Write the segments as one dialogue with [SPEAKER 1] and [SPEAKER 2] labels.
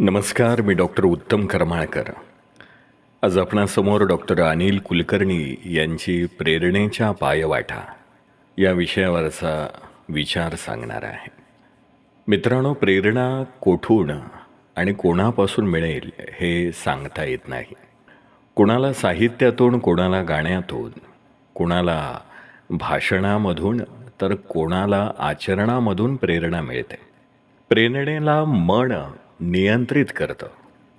[SPEAKER 1] नमस्कार मी डॉक्टर उत्तम करमाळकर. आज आपणासमोर डॉक्टर अनिल कुलकर्णी यांची प्रेरणेच्या पायवाटा या विषयावरचा विचार सांगणार आहे. मित्रांनो प्रेरणा कोठून आणि कोणापासून मिळेल हे सांगता येत नाही. कोणाला साहित्यातून कोणाला गाण्यातून कोणाला भाषणामधून तर कोणाला आचरणामधून प्रेरणा मिळते. प्रेरणेला मन नियंत्रित करतं.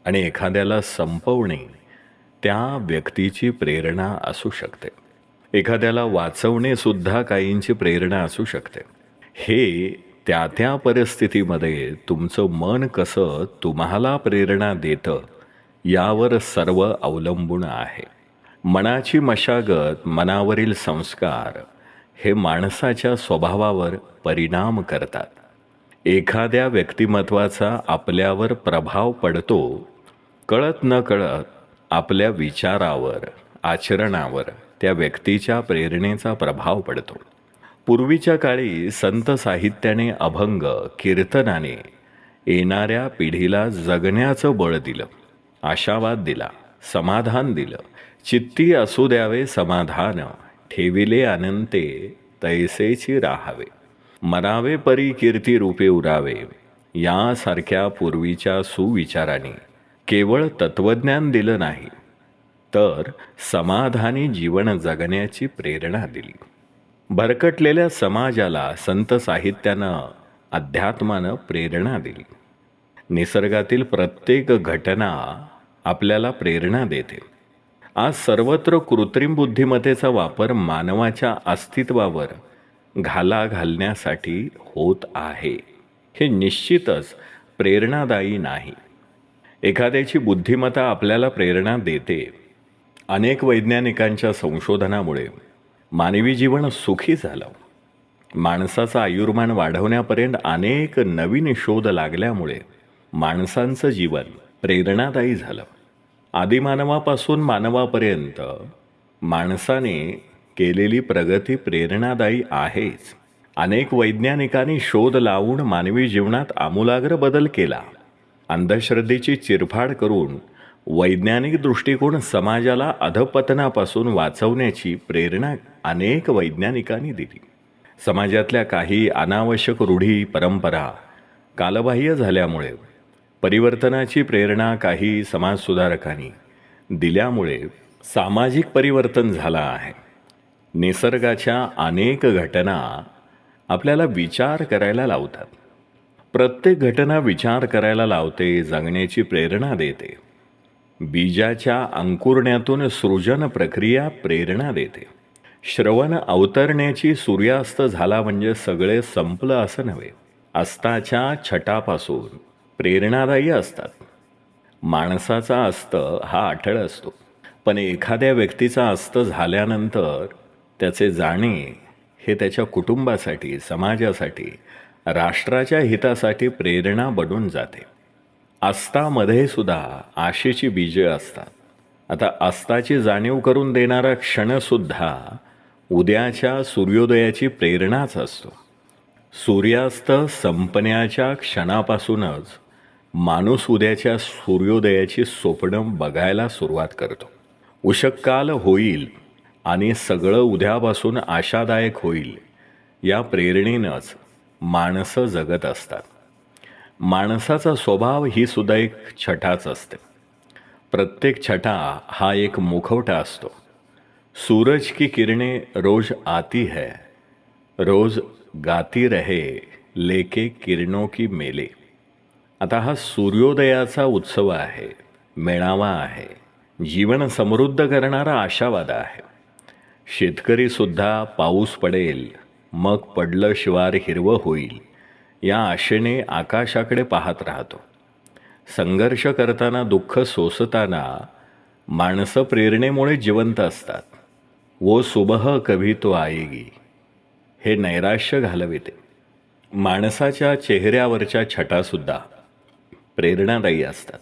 [SPEAKER 1] आणि एखाद्याला संपवणे त्या व्यक्तीची प्रेरणा असू शकते. एखाद्याला वाचवणे सुद्धा काहींची प्रेरणा असू शकते. हे त्या त्या परिस्थितीमध्ये तुमचं मन कसं तुम्हाला प्रेरणा देतं यावर सर्व अवलंबून आहे. मनाची मशागत मनावरील संस्कार हे माणसाच्या स्वभावावर परिणाम करतात. एखाद्या व्यक्तिमत्वाचा आपल्यावर प्रभाव पडतो कळत न कळत आपल्या विचारावर आचरणावर त्या व्यक्तीच्या प्रेरणेचा प्रभाव पडतो. पूर्वीच्या काळी संत साहित्याने अभंग कीर्तनाने येणाऱ्या पिढीला जगण्याचं बळ दिलं आशावाद दिला समाधान दिलं चित्ती असू द्यावे समाधान ठेविले अनंते तैसेची राहावे. मनावे परी कीर्ती रूपे उरावे. यासारख्या पूर्वीच्या सुविचाराने केवळ तत्वज्ञान दिलं नाही तर समाधानी जीवन जगण्याची प्रेरणा दिली. भरकटलेल्या समाजाला संत साहित्यानं अध्यात्मानं प्रेरणा दिली. निसर्गातील प्रत्येक घटना आपल्याला प्रेरणा देते. आज सर्वत्र कृत्रिम बुद्धिमत्तेचा वापर मानवाच्या अस्तित्वावर घाला घालण्यासाठी होत आहे. हे निश्चितच प्रेरणादायी नाही. एखाद्याची बुद्धिमत्ता आपल्याला प्रेरणा देते. अनेक वैज्ञानिकांच्या संशोधनामुळे मानवी जीवन सुखी झालं. माणसाचं आयुर्मान वाढवण्यापर्यंत अनेक नवीन शोध लागल्यामुळे माणसांचं जीवन प्रेरणादायी झालं. आदिमानवापासून मानवापर्यंत माणसाने केलेली प्रगती प्रेरणादायी आहेच. अनेक वैज्ञानिकांनी शोध लावून मानवी जीवनात आमूलाग्र बदल केला. अंधश्रद्धेची चिरफाड करून वैज्ञानिक दृष्टिकोन समाजाला अधपतनापासून वाचवण्याची प्रेरणा अनेक वैज्ञानिकांनी दिली. समाजातल्या काही अनावश्यक रूढी परंपरा कालबाह्य झाल्यामुळे परिवर्तनाची प्रेरणा काही समाजसुधारकांनी दिल्यामुळे सामाजिक परिवर्तन झालं आहे. निसर्गाच्या अनेक घटना आपल्याला विचार करायला लावतात. प्रत्येक घटना विचार करायला लावते जगण्याची प्रेरणा देते. बीजाच्या अंकुरण्यातून सृजन प्रक्रिया प्रेरणा देते. श्रवण अवतरण्याची सूर्यास्त झाला म्हणजे सगळे संपलं असं नव्हे. अस्ताच्या छटापासून प्रेरणादायी असतात. माणसाचा अस्त हा अठळ असतो. पण एखाद्या व्यक्तीचा अस्त झाल्यानंतर त्याचे जाणे हे त्याच्या कुटुंबासाठी समाजासाठी राष्ट्राच्या हितासाठी प्रेरणा बनून जाते. आस्तामध्ये सुद्धा आशेची बीजे असतात. आता अस्ताची जाणीव करून देणारा क्षणसुद्धा उद्याच्या सूर्योदयाची प्रेरणाच असतो. सूर्यास्त संपण्याच्या क्षणापासूनच माणूस उद्याच्या सूर्योदयाची स्वप्न बघायला सुरुवात करतो. उशककाल होईल आणि सगळं उद्यापासून आशादायक होईल. या प्रेरणेनंच माणसं जगत असतात. माणसाचा स्वभाव ही सुद्धा एक छटाच असते. प्रत्येक छटा हा एक मुखवटा असतो. सूरज की किरणे रोज आती है रोज गाती रहे लेके किरणों की मेले. आता हा सूर्योदयाचा उत्सव आहे मेळावा आहे जीवन समृद्ध करणारा आशावाद आहे. शेतकरीसुद्धा पाऊस पडेल मग पडलं शिवार हिरवं होईल या आशेने आकाशाकडे पाहत राहतो. संघर्ष करताना दुःख सोसताना माणसं प्रेरणेमुळे जिवंत असतात. वो सुबह कभी तो आएगी. हे नैराश्य घालविते. माणसाच्या चेहऱ्यावरच्या छटासुद्धा प्रेरणादायी असतात.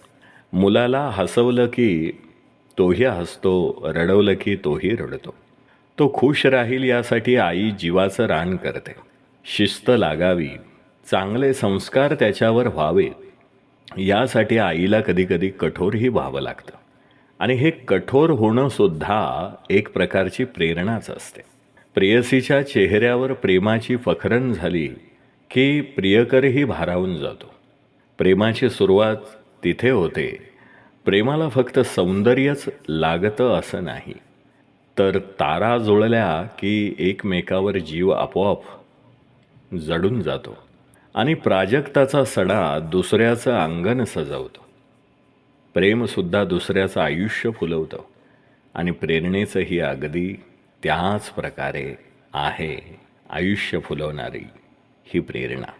[SPEAKER 1] मुलाला हसवलं की तोही हसतो रडवलं की तोही रडतो. तो खुश राहील यासाठी आई जीवाचं रान करते. शिस्त लागावी चांगले संस्कार त्याच्यावर व्हावेत यासाठी आईला कधीकधी कठोरही व्हावं लागतं. आणि हे कठोर होणंसुद्धा एक प्रकारची प्रेरणाच असते. प्रेयसीच्या चेहऱ्यावर प्रेमाची फखरण झाली की प्रियकरही भारावून जातो. प्रेमाची सुरुवात तिथे होते. प्रेमाला फक्त सौंदर्यच लागतं असं नाही. तर तारा जुळल्या की एकमेकावर जीव आपोआप जडून जातो आणि प्राजक्ताचा सडा दुसऱ्याचं अंगण सजवतो. प्रेमसुद्धा दुसऱ्याचं आयुष्य फुलवतं आणि प्रेरणेचंही अगदी त्याच प्रकारे आहे आयुष्य फुलवणारी ही प्रेरणा.